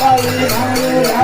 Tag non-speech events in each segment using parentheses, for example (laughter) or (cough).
白衣天使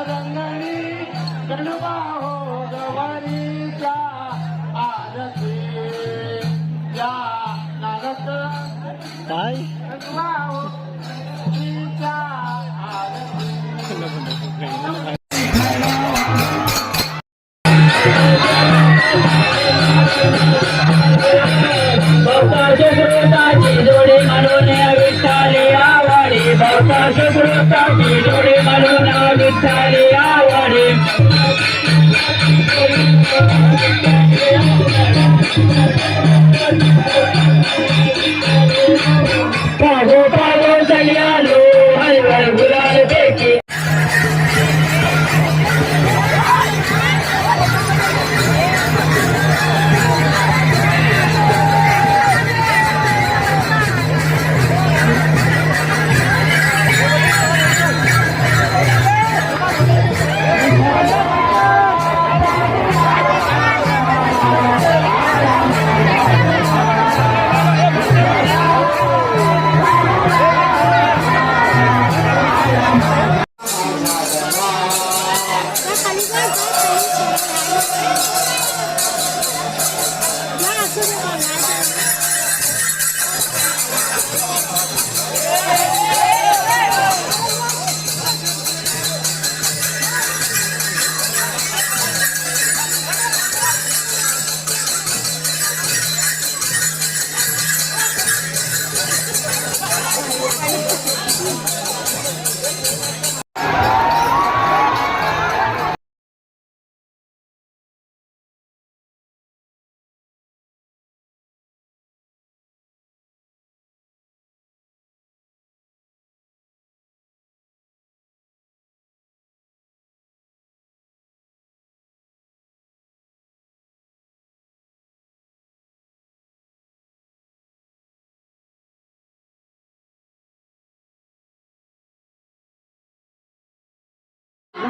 रंगणी कडवा हो गवारीच्या आरती. या नाटक काय? कडवा हो आरती. (laughs) 二人あわり。Yeah.